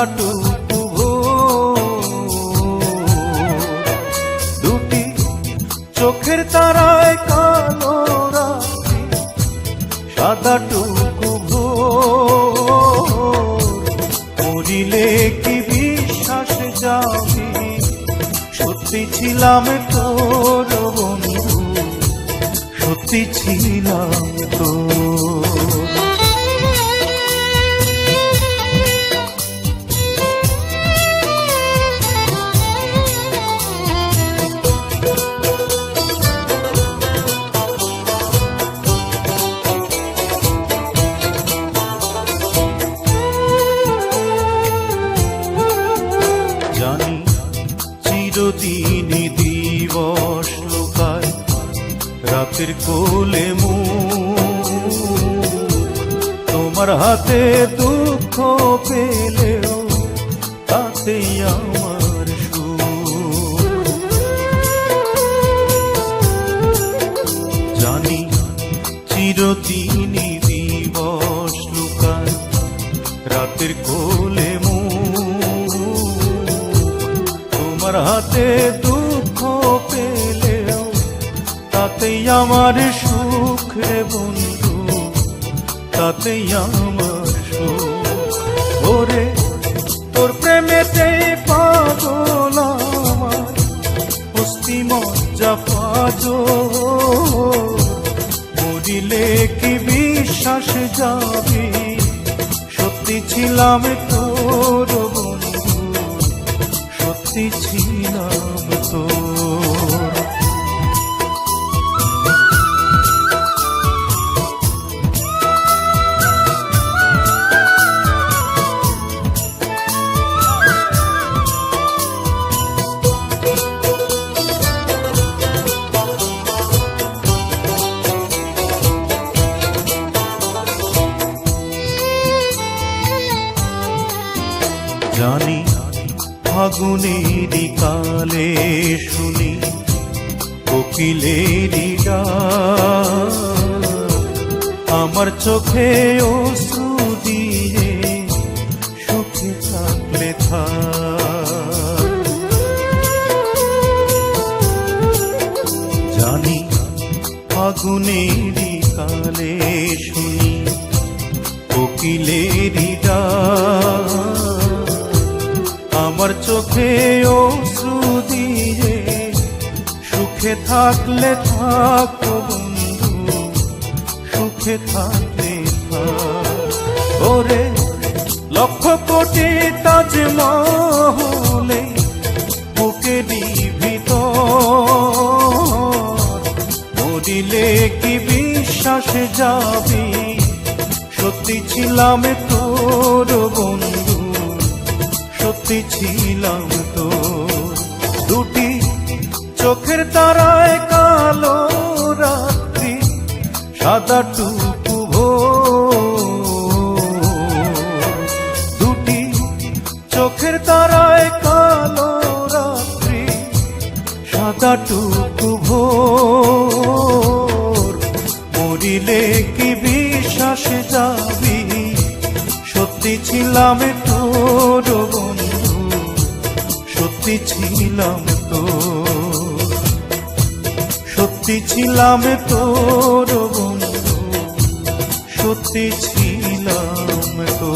ঘটুকু দুটি চোখের তারায় কালো রাত্রি সাদাটুকু মরিলে কি বিশ্বাস যাবি সত্যি ছিলাম তোর বন্ধু, সত্যি ছিলাম তোর। চিরদিনই দিবস লুকায় রাতের কোলে মু তোমার হাতে দুঃখ পেলেও তাতে আমার সুখ। জানি চিরদিনই দিবস লুকায় রাতের কোলে মু তোমার হাতে দুঃখ পেলেও তাতেই আমার সুখ রে বন্ধু, তাতেই আমার সুখ। ওরে, তোর প্রেমেতে পাগল আমার হস্তি মজ্জা পাজ মরিলে কি বিশ্বাস যাবে? সত্যি ছিলাম তোর সত্যি ছিলাম তোর। জানি ফাগুনেরই কালে শুনি কোকিলেরই। আমার চোখে অশ্রু দিয়ে সুখে থাকলে থাক জানি ফাগুনেরই কালে শুনি কোকিলেরই ডাক। চোখে অশ্রু দিয়ে সুখে থাকলে থাক বন্ধু, সুখে থাকলে থাক। ওরে লক্ষ কোটি তাজমহলে বুকেরই ভিতর মরিলে কি বিশ্বাস যাবে? সত্যি ছিলাম তোর বন্ধু। সত্যি ছিলাম তো। দুটি চোখের তারায় কালো রাত্রি, সাদা টুকু দুটি চোখের তারায় কালো রাত্রি, সাদা টুকু ভোর। মরিলে কি বিশ্বাস যাবি? সত্যি ছিলাম তোর সত্যি ছিলাম তো। সত্যি ছিলাম তোর বন্ধু। সত্যি ছিলাম তো।